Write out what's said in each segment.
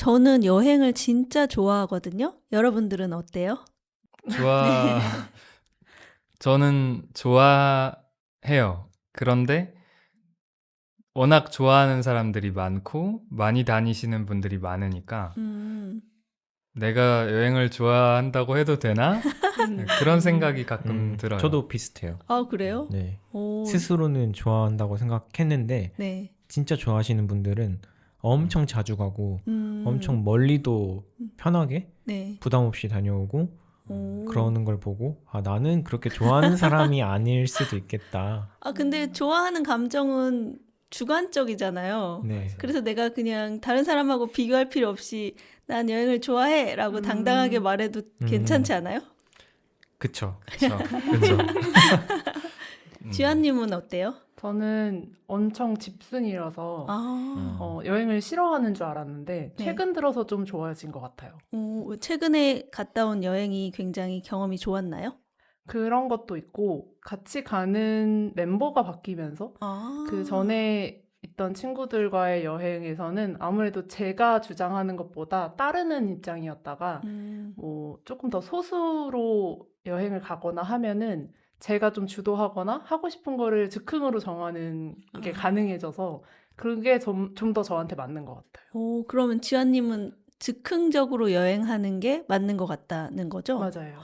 저는 여행을 진짜 좋아하거든요. 여러분들은 어때요? 좋아. 저는 좋아해요. 그런데 워낙 좋아하는 사람들이 많고 많이 다니시는 분들이 많으니까 음, 내가 여행을 좋아한다고 해도 되나? 네, 그런 생각이 가끔 음, 들어요. 저도 비슷해요. 아 그래요? 네. 오, 스스로는 좋아한다고 생각했는데 네. 진짜 좋아하시는 분들은 엄청 자주 가고 음, 엄청 멀리도 음. 편하게 네. 부담 없이 다녀오고 오. 그러는 걸 보고 아 나는 그렇게 좋아하는 사람이 아닐 수도 있겠다. 아 근데 좋아하는 감정은 주관적이잖아요. 네. 그래서 내가 그냥 다른 사람하고 비교할 필요 없이 난 여행을 좋아해라고 음. 당당하게 말해도 음. 괜찮지 않아요? 그쵸. 그렇죠. 그렇죠. 음. 지아님은 어때요? 저는 엄청 집순이라서 아, 어, 여행을 싫어하는 줄 알았는데 네. 최근 들어서 좀 좋아진 것 같아요. 오, 최근에 갔다 온 여행이 굉장히 경험이 좋았나요? 그런 것도 있고 같이 가는 멤버가 바뀌면서 아, 그 전에 있던 친구들과의 여행에서는 아무래도 제가 주장하는 것보다 따르는 입장이었다가 음, 뭐 조금 더 소수로 여행을 가거나 하면은 제가 좀 주도하거나 하고 싶은 거를 즉흥으로 정하는 게 아. 가능해져서 그게 좀 좀 더 저한테 맞는 것 같아요. 오, 그러면 지아님은 즉흥적으로 여행하는 게 맞는 것 같다는 거죠? 맞아요.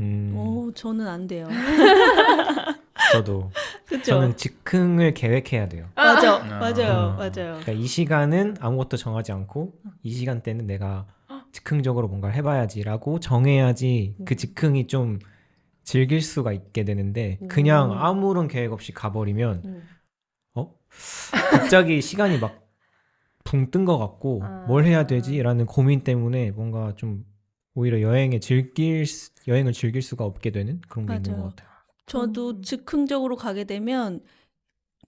음, 오, 저는 안 돼요. 저도 그렇죠? 저는 즉흥을 계획해야 돼요. 맞아, 아. 맞아요, 음. 맞아요. 그러니까 이 시간은 아무것도 정하지 않고 이 시간대는 내가 즉흥적으로 뭔가를 해봐야지라고 정해야지 그 즉흥이 좀 즐길 수가 있게 되는데 그냥 음. 아무런 계획 없이 가버리면 음. 어 갑자기 시간이 막 붕 뜬 것 같고 아. 뭘 해야 되지라는 고민 때문에 뭔가 좀 오히려 여행에 즐길 수- 여행을 즐길 수가 없게 되는 그런 게 있는 맞아요. 것 같아요. 저도 음. 즉흥적으로 가게 되면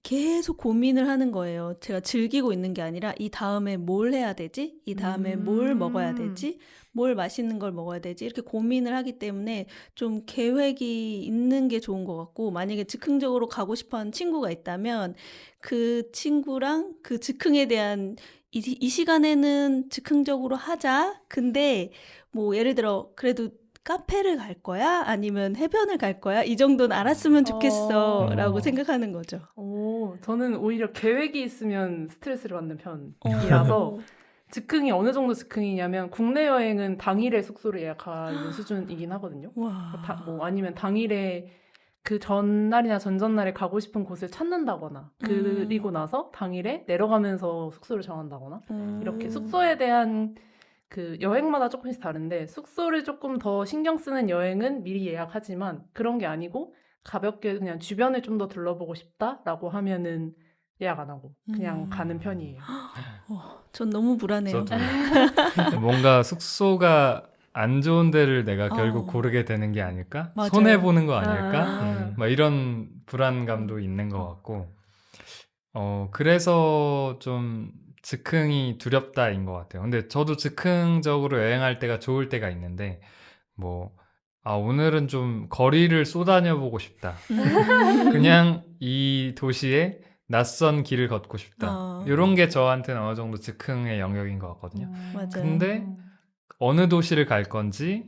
계속 고민을 하는 거예요. 제가 즐기고 있는 게 아니라 이 다음에 뭘 해야 되지? 이 다음에 뭘 음. 먹어야 되지? 뭘 맛있는 걸 먹어야 되지? 이렇게 고민을 하기 때문에 좀 계획이 있는 게 좋은 것 같고, 만약에 즉흥적으로 가고 싶어 하는 친구가 있다면 그 친구랑 그 즉흥에 대한 이, 이 시간에는 즉흥적으로 하자. 근데 뭐 예를 들어 그래도 카페를 갈 거야? 아니면 해변을 갈 거야? 이 정도는 알았으면 좋겠어. 어. 라고 생각하는 거죠. 오, 저는 오히려 계획이 있으면 스트레스를 받는 편이라서 어. 즉흥이 어느 정도 즉흥이냐면 국내 여행은 당일에 숙소를 예약하는 수준이긴 하거든요. 와. 다- 뭐 아니면 당일에 그 전날이나 전전날에 가고 싶은 곳을 찾는다거나 음. 그리고 나서 당일에 내려가면서 숙소를 정한다거나 음. 이렇게 숙소에 대한 그 여행마다 조금씩 다른데 숙소를 조금 더 신경 쓰는 여행은 미리 예약하지만 그런 게 아니고 가볍게 그냥 주변을 좀 더 둘러보고 싶다라고 하면은 예약 안 하고 그냥 음. 가는 편이에요. 어, 전 너무 불안해요. 뭔가 숙소가 안 좋은 데를 내가 결국 어. 고르게 되는 게 아닐까? 손해 보는 거 아닐까? 아. 음. 막 이런 불안감도 있는 것 같고, 어, 그래서 좀 즉흥이 두렵다인 것 같아요. 근데 저도 즉흥적으로 여행할 때가 좋을 때가 있는데, 뭐, 아, 오늘은 좀 거리를 쏘다녀 보고 싶다. 음. 그냥 이 도시에 낯선 길을 걷고 싶다. 어. 이런 게 저한테는 어느 정도 즉흥의 영역인 것 같거든요. 맞아요. 근데 어느 도시를 갈 건지,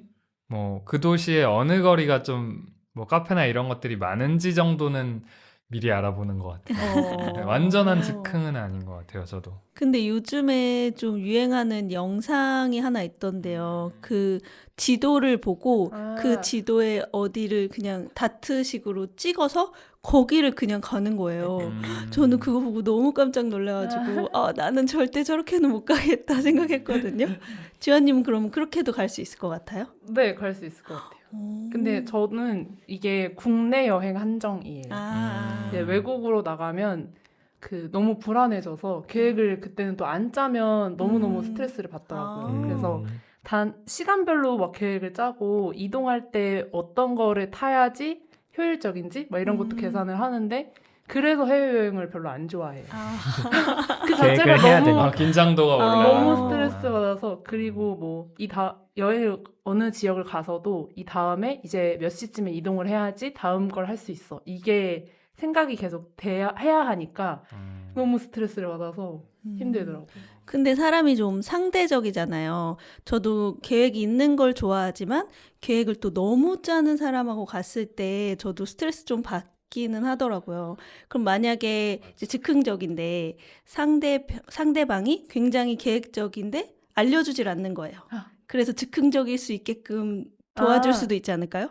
뭐, 그 도시의 어느 거리가 좀, 뭐, 카페나 이런 것들이 많은지 정도는 미리 알아보는 것 같아요. 네, 완전한 즉흥은 아닌 것 같아요, 저도. 근데 요즘에 좀 유행하는 영상이 하나 있던데요. 그 지도를 보고 아. 그 지도에 어디를 그냥 다트식으로 찍어서 거기를 그냥 가는 거예요. 음. 저는 그거 보고 너무 깜짝 놀라가지고 아 나는 절대 저렇게는 못 가겠다 생각했거든요. 지환님은 그러면 그렇게도 갈 수 있을 것 같아요? 네, 갈 수 있을 것 같아요. 근데 저는 이게 국내 여행 한정이에요. 아, 이제 외국으로 나가면 그 너무 불안해져서 계획을 그때는 또 안 짜면 너무 너무 음. 스트레스를 받더라고요. 아. 그래서 음. 단 시간별로 막 계획을 짜고 이동할 때 어떤 거를 타야지 효율적인지 막 이런 것도 음. 계산을 하는데 그래서 해외여행을 별로 안 좋아해요. 아, 그 계획을 자체가 해야 너무 되니까. 아, 긴장도가 아, 올라. 너무 스트레스 받아서 그리고 뭐 이 다 여행 어느 지역을 가서도 이 다음에 이제 몇 시쯤에 이동을 해야지 다음 걸 할 수 있어. 이게 생각이 계속 돼야 해야 하니까 음. 너무 스트레스를 받아서 음. 힘들더라고요. 근데 사람이 좀 상대적이잖아요. 저도 계획이 있는 걸 좋아하지만 계획을 또 너무 짜는 사람하고 갔을 때 저도 스트레스 좀 받 기는 하더라고요. 그럼 만약에 이제 즉흥적인데 상대 상대방이 굉장히 계획적인데 알려주질 않는 거예요. 아. 그래서 즉흥적일 수 있게끔 도와줄 아. 수도 있지 않을까요?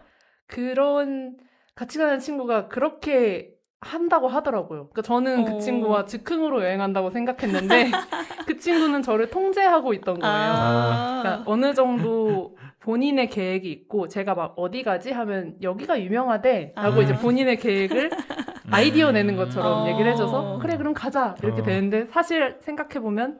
그런 같이 가는 친구가 그렇게 한다고 하더라고요. 그러니까 저는 어. 그 친구와 즉흥으로 여행한다고 생각했는데 그 친구는 저를 통제하고 있던 거예요. 아. 그러니까 어느 정도 본인의 계획이 있고 제가 막 어디 가지 하면 여기가 유명하대라고 아. 이제 본인의 계획을 아이디어 내는 것처럼 어. 얘기를 해줘서 그래 그럼 가자 이렇게 어. 되는데 사실 생각해 보면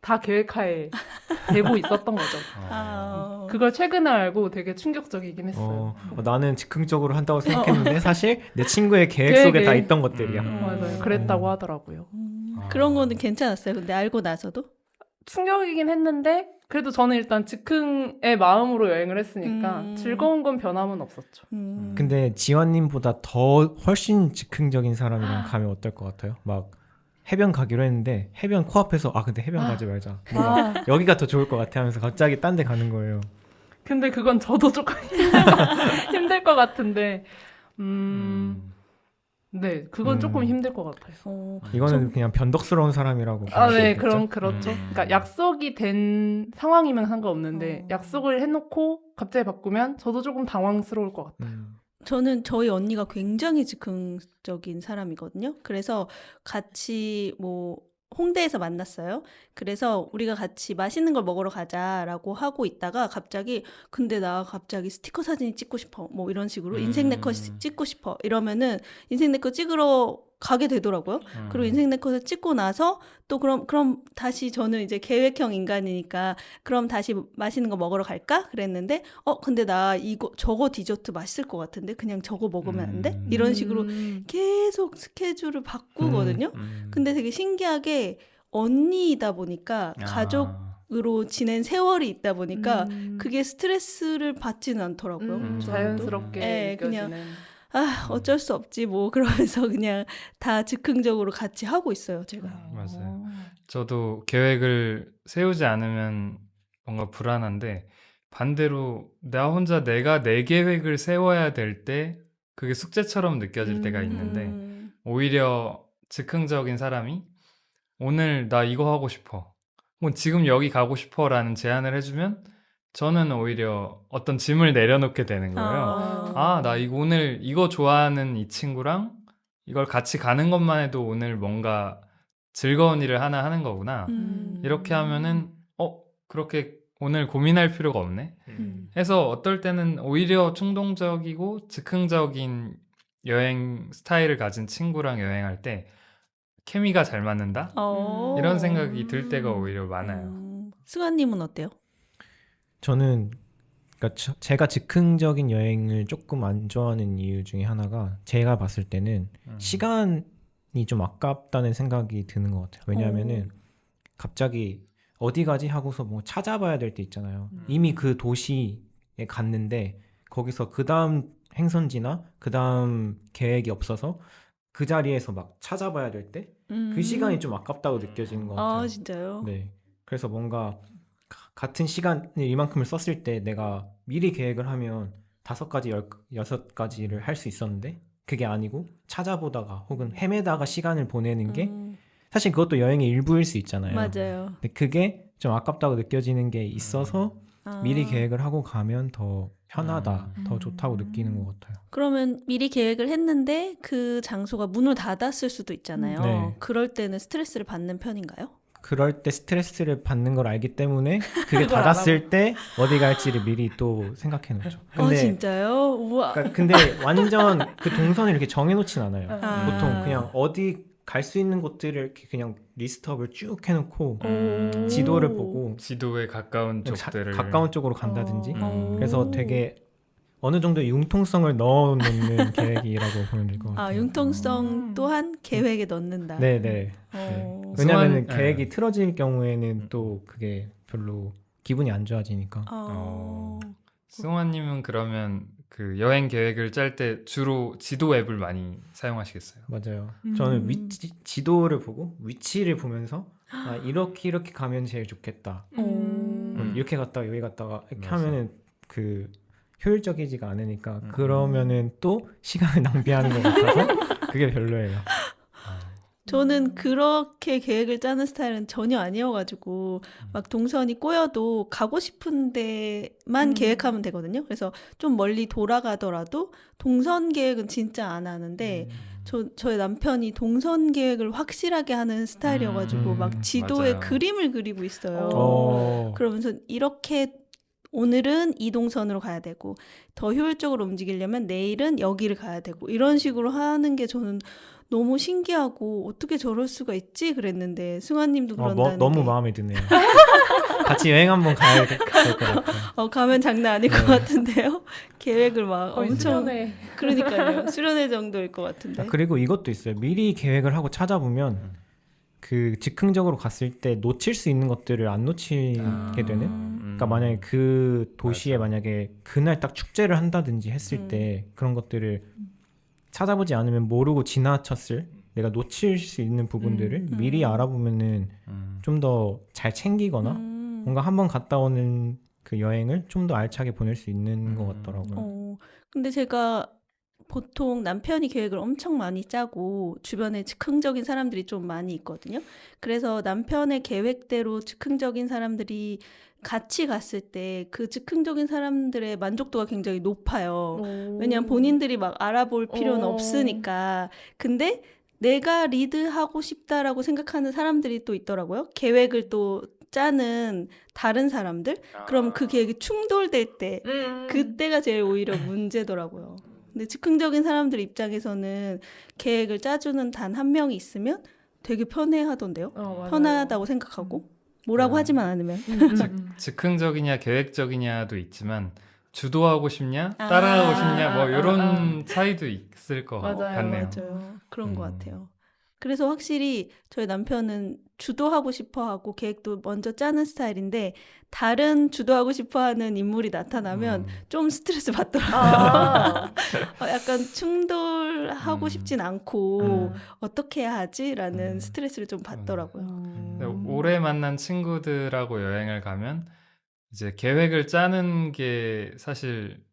다 계획하에 되고 있었던 거죠. 어. 아. 그걸 최근에 알고 되게 충격적이긴 했어요. 어, 어, 나는 즉흥적으로 한다고 생각했는데 사실 내 친구의 계획 계획에- 속에 다 있던 것들이야. 음. 맞아요. 그랬다고 하더라고요. 음, 아. 그런 거는 괜찮았어요. 근데 알고 나서도 충격이긴 했는데 그래도 저는 일단 즉흥의 마음으로 여행을 했으니까 음. 즐거운 건 변함은 없었죠. 음. 근데 지환님보다 더 훨씬 즉흥적인 사람이랑 가면 어떨 것 같아요? 막 해변 가기로 했는데 해변 코앞에서 아 근데 해변 가지 말자. 아, 여기가 더 좋을 것 같아 하면서 갑자기 딴 데 가는 거예요. 근데 그건 저도 조금 힘들 것, 힘들 것 같은데, 음, 음. 네, 그건 음. 조금 힘들 것 같아요. 어, 이거는 좀- 그냥 변덕스러운 사람이라고. 아, 볼수 네, 있겠죠? 그럼 그렇죠. 음. 그러니까 약속이 된 상황이면 상관없는데 어. 약속을 해놓고 갑자기 바꾸면 저도 조금 당황스러울 것 같아요. 음. 저는 저희 언니가 굉장히 즉흥적인 사람이거든요. 그래서 같이 뭐 홍대에서 만났어요. 그래서 우리가 같이 맛있는 걸 먹으러 가자라고 하고 있다가 갑자기 근데 나 갑자기 스티커 사진이 찍고 싶어. 뭐 이런 식으로 인생 네컷 음. 찍고 싶어. 이러면은 인생 네컷 찍으러 가게 되더라고요. 음. 그리고 인생 네컷을 찍고 나서 또 그럼 그럼 다시 저는 이제 계획형 인간이니까 그럼 다시 맛있는 거 먹으러 갈까? 그랬는데 어 근데 나 이거 저거 디저트 맛있을 것 같은데 그냥 저거 먹으면 안 돼? 음. 이런 식으로 음. 계속 스케줄을 바꾸거든요. 음. 근데 되게 신기하게 언니이다 보니까 아. 가족 으로 지낸 세월이 있다 보니까 음. 그게 스트레스를 받지는 않더라고요. 음. 자연스럽게 네, 그냥 느껴지는. 아 어쩔 수 없지 뭐 그러면서 그냥 다 즉흥적으로 같이 하고 있어요 제가. 맞아요. 저도 계획을 세우지 않으면 뭔가 불안한데 반대로 나 혼자 내가 내 계획을 세워야 될 때 그게 숙제처럼 느껴질 때가 음. 있는데 음. 오히려 즉흥적인 사람이 오늘 나 이거 하고 싶어. 뭐 지금 여기 가고 싶어라는 제안을 해주면 저는 오히려 어떤 짐을 내려놓게 되는 거예요. 아. 아, 나 이거 오늘 이거 좋아하는 이 친구랑 이걸 같이 가는 것만 해도 오늘 뭔가 즐거운 일을 하나 하는 거구나. 음. 이렇게 하면은 어, 그렇게 오늘 고민할 필요가 없네. 음. 해서 어떨 때는 오히려 충동적이고 즉흥적인 여행 스타일을 가진 친구랑 여행할 때 케미가 잘 맞는다? 어. 이런 생각이 들 때가 오히려 많아요. 음. 승환님은 어때요? 저는 그러니까 저- 제가 즉흥적인 여행을 조금 안 좋아하는 이유 중에 하나가 제가 봤을 때는 음. 시간이 좀 아깝다는 생각이 드는 것 같아요. 왜냐하면은 갑자기 어디 가지 하고서 뭐 찾아봐야 될 때 있잖아요. 음. 이미 그 도시에 갔는데 거기서 그 다음 행선지나 그 다음 계획이 없어서 그 자리에서 막 찾아봐야 될 때그 음. 시간이 좀 아깝다고 느껴지는 것 같아요. 아 진짜요? 네. 그래서 뭔가 가- 같은 시간을 이만큼을 썼을 때 내가 미리 계획을 하면 다섯 가지, 열, 여섯 가지를 할 수 있었는데 그게 아니고 찾아보다가 혹은 헤매다가 시간을 보내는 게 음, 사실 그것도 여행의 일부일 수 있잖아요. 맞아요. 근데 그게 좀 아깝다고 느껴지는 게 있어서 아. 미리 계획을 하고 가면 더 편하다, 음. 더 좋다고 느끼는 것 같아요. 그러면 미리 계획을 했는데 그 장소가 문을 닫았을 수도 있잖아요. 네. 그럴 때는 스트레스를 받는 편인가요? 그럴 때 스트레스를 받는 걸 알기 때문에 그게 닫았을 때 어디 갈지를 미리 또 생각해 놓죠. 아 진짜요? 우와. 그러니까 근데 완전 그 동선을 이렇게 정해 놓진 않아요. 아. 보통 그냥 어디 갈 수 있는 곳들을 이렇게 그냥 리스트업을 쭉 해놓고 오. 지도를 보고 지도에 가까운 자- 쪽들을 가까운 쪽으로 간다든지 음. 그래서 되게 어느 정도의 융통성을 넣어 놓는 계획이라고 보면 될 것 같아요. 아 융통성 음. 또한 계획에 넣는다. 네네. 어. 왜냐하면 우선- 계획이 네. 틀어질 경우에는 또 그게 별로 기분이 안 좋아지니까. 어. 승환님은 그러면 그 여행 계획을 짤 때 주로 지도 앱을 많이 사용하시겠어요? 맞아요. 음. 저는 위치, 지도를 보고 위치를 보면서 아, 이렇게 이렇게 가면 제일 좋겠다. 음. 음, 이렇게 갔다가 여기 갔다가 이렇게 맞아. 하면은 그 효율적이지가 않으니까 음. 그러면은 또 시간을 낭비하는 것 같아서 그게 별로예요. 아, 저는 그렇게 계획을 짜는 스타일은 전혀 아니어가지고 막 동선이 꼬여도 가고 싶은 데만 음. 계획하면 되거든요. 그래서 좀 멀리 돌아가더라도 동선 계획은 진짜 안 하는데 저 저희 남편이 동선 계획을 확실하게 하는 스타일이어가지고 음, 막 지도에 맞아요. 그림을 그리고 있어요. 어. 그러면서 이렇게 오늘은 이 동선으로 가야 되고 더 효율적으로 움직이려면 내일은 여기를 가야 되고 이런 식으로 하는 게 저는 너무 신기하고 어떻게 저럴 수가 있지 그랬는데 승환님도 어, 그런다는 뭐, 너무 게 마음에 드네요. 같이 여행 한번 가야 될 것 같아요. 어, 가면 장난 아닐 것 네. 같은데요. 계획을 막 엄청 수련회. 그러니까요. 수련회 정도일 것 같은데. 아, 그리고 이것도 있어요. 미리 계획을 하고 찾아보면 음. 그 즉흥적으로 갔을 때 놓칠 수 있는 것들을 안 놓치게 아. 되는. 음. 그러니까 만약에 그 도시에 맞아. 만약에 그날 딱 축제를 한다든지 했을 음. 때 그런 것들을 찾아보지 않으면 모르고 지나쳤을 내가 놓칠 수 있는 부분들을 음. 미리 음. 알아보면은 음. 좀더 잘 챙기거나 음. 뭔가 한번 갔다 오는 그 여행을 좀 더 알차게 보낼 수 있는 것 음. 같더라고요. 어, 근데 제가 보통 남편이 계획을 엄청 많이 짜고 주변에 즉흥적인 사람들이 좀 많이 있거든요. 그래서 남편의 계획대로 즉흥적인 사람들이 같이 갔을 때 그 즉흥적인 사람들의 만족도가 굉장히 높아요. 왜냐면 본인들이 막 알아볼 필요는 어. 없으니까. 근데 내가 리드하고 싶다라고 생각하는 사람들이 또 있더라고요. 계획을 또 짜는 다른 사람들. 그럼 그 계획이 충돌될 때 음. 그때가 제일 오히려 문제더라고요. 근데 즉흥적인 사람들 입장에서는 계획을 짜주는 단 한 명이 있으면 되게 편해하던데요. 어. 편하다고 생각하고 뭐라고 음. 하지만 않으면. 음, 음, 음. 즉흥적이냐 계획적이냐도 있지만 주도하고 싶냐 아. 따라하고 싶냐 뭐 아, 아, 이런 차이도 있을 것 맞아요, 같네요. 맞아요. 그런 것 음. 같아요. 그래서 확실히 저희 남편은 주도하고 싶어 하고 계획도 먼저 짜는 스타일인데 다른 주도하고 싶어 하는 인물이 나타나면 음. 좀 스트레스 받더라고요. 아. 어, 약간 충돌하고 음. 싶진 않고 음. 어떻게 해야 하지라는 음. 스트레스를 좀 받더라고요. 음. 근데 오래 만난 친구들하고 여행을 가면 이제 계획을 짜는 게 사실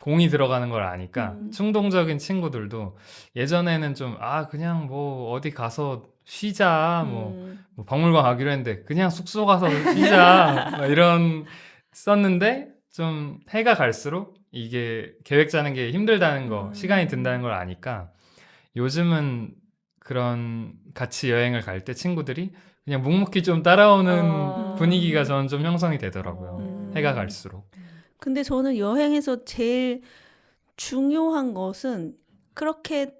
공이 들어가는 걸 아니까 음. 충동적인 친구들도 예전에는 좀 아 그냥 뭐 어디 가서 쉬자 뭐, 음. 뭐 박물관 가기로 했는데 그냥 숙소 가서 쉬자 막 이런 썼는데 좀 해가 갈수록 이게 계획 짜는 게 힘들다는 거 음. 시간이 든다는 걸 아니까 요즘은 그런 같이 여행을 갈 때 친구들이 그냥 묵묵히 좀 따라오는 어. 분위기가 저는 좀 형성이 되더라고요. 음. 해가 갈수록. 근데 저는 여행에서 제일 중요한 것은 그렇게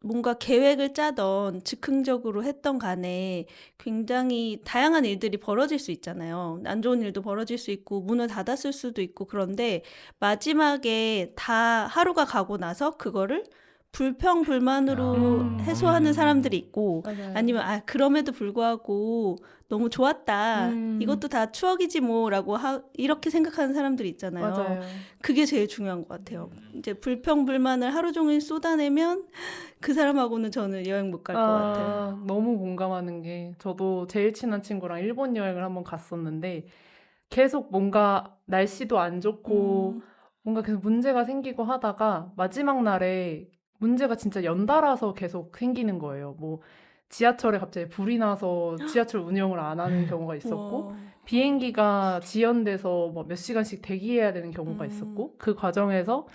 뭔가 계획을 짜던 즉흥적으로 했던 간에 굉장히 다양한 일들이 벌어질 수 있잖아요. 안 좋은 일도 벌어질 수 있고 문을 닫았을 수도 있고 그런데 마지막에 다 하루가 가고 나서 그거를 불평 불만으로 음. 해소하는 사람들이 있고 맞아요. 아니면 아 그럼에도 불구하고 너무 좋았다. 음. 이것도 다 추억이지 뭐라고 하, 이렇게 생각하는 사람들이 있잖아요. 맞아요. 그게 제일 중요한 것 같아요. 이제 불평 불만을 하루 종일 쏟아내면 그 사람하고는 저는 여행 못 갈 것 아, 같아요. 너무 공감하는 게 저도 제일 친한 친구랑 일본 여행을 한번 갔었는데 계속 뭔가 날씨도 안 좋고 음. 뭔가 계속 문제가 생기고 하다가 마지막 날에 문제가 진짜 연달아서 계속 생기는 거예요. 뭐 지하철에 갑자기 불이 나서 지하철 운영을 안 하는 경우가 있었고 와. 비행기가 지연돼서 뭐 몇 시간씩 대기해야 되는 경우가 음. 있었고 그 과정에서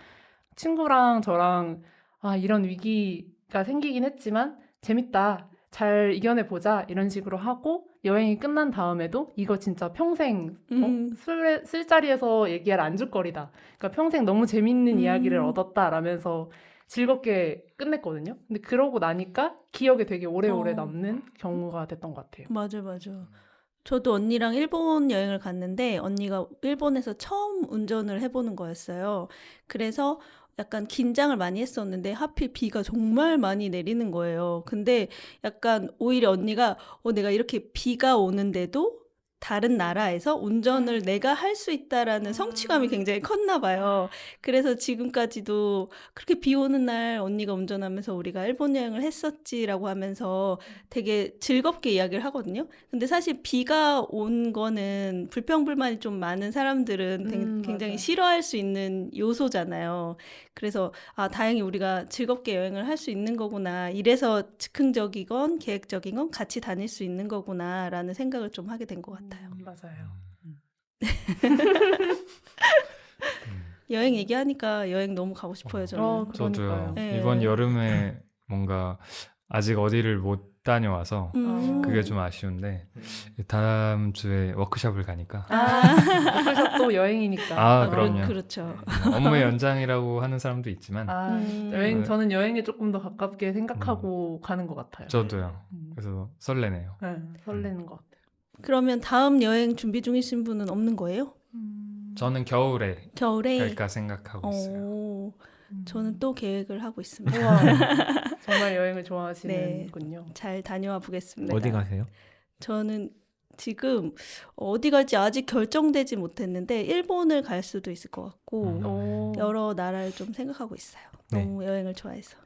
친구랑 저랑 아 이런 위기가 생기긴 했지만 재밌다 잘 이겨내 보자 이런 식으로 하고 여행이 끝난 다음에도 이거 진짜 평생 어? 음. 술, 술자리에서 얘기할 안주거리다 그러니까 평생 너무 재밌는 음. 이야기를 얻었다라면서 즐겁게 끝냈거든요 근데 그러고 나니까 기억에 되게 오래오래 어. 남는 경우가 됐던 것 같아요 맞아, 맞아. 저도 언니랑 일본 여행을 갔는데 언니가 일본에서 처음 운전을 해보는 거였어요. 그래서 약간 긴장을 많이 했었는데 하필 비가 정말 많이 내리는 거예요. 근데 약간 오히려 언니가 어, 내가 이렇게 비가 오는데도 다른 나라에서 운전을 내가 할 수 있다라는 성취감이 굉장히 컸나 봐요. 그래서 지금까지도 그렇게 비 오는 날 언니가 운전하면서 우리가 일본 여행을 했었지라고 하면서 되게 즐겁게 이야기를 하거든요. 근데 사실 비가 온 거는 불평불만이 좀 많은 사람들은 되- 음, 굉장히 맞아요. 싫어할 수 있는 요소잖아요. 그래서 아, 다행히 우리가 즐겁게 여행을 할 수 있는 거구나. 이래서 즉흥적이건 계획적인 건 같이 다닐 수 있는 거구나라는 생각을 좀 하게 된 것 같아요. 음, 맞아요. 여행 얘기하니까 여행 너무 가고 싶어요, 저는. 어, 저도요. 네. 이번 여름에 뭔가 아직 어디를 못 다녀와서 음. 그게 좀 아쉬운데 다음 주에 워크숍을 가니까 아, 워크숍도 여행이니까. 아, 그렇- 그럼요. 그렇죠. 뭐 업무의 연장이라고 하는 사람도 있지만 아, 음. 여행 네. 저는 여행에 조금 더 가깝게 생각하고 가는 것 같아요. 저도요. 음. 그래서 설레네요. 네, 설레는 것 같아요. 그러면 다음 여행 준비 중이신 분은 없는 거예요? 저는 겨울에 겨울에? 갈까 생각하고 있어요. 오, 음. 저는 또 계획을 하고 있습니다. 우와, 정말 여행을 네. 좋아하시는군요. 잘 다녀와 보겠습니다. 어디 가세요? 저는 지금 어디 갈지 아직 결정되지 못했는데 일본을 갈 수도 있을 것 같고 음. 오. 여러 나라를 좀 생각하고 있어요. 네. 너무 여행을 좋아해서.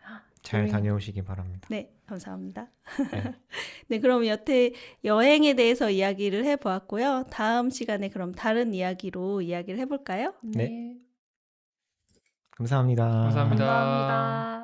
잘 여행. 다녀오시기 바랍니다. 네, 감사합니다. 네. 네, 그럼 여태 여행에 대해서 이야기를 해보았고요. 다음 시간에 그럼 다른 이야기로 이야기를 해볼까요? 네. 감사합니다. 감사합니다. 감사합니다.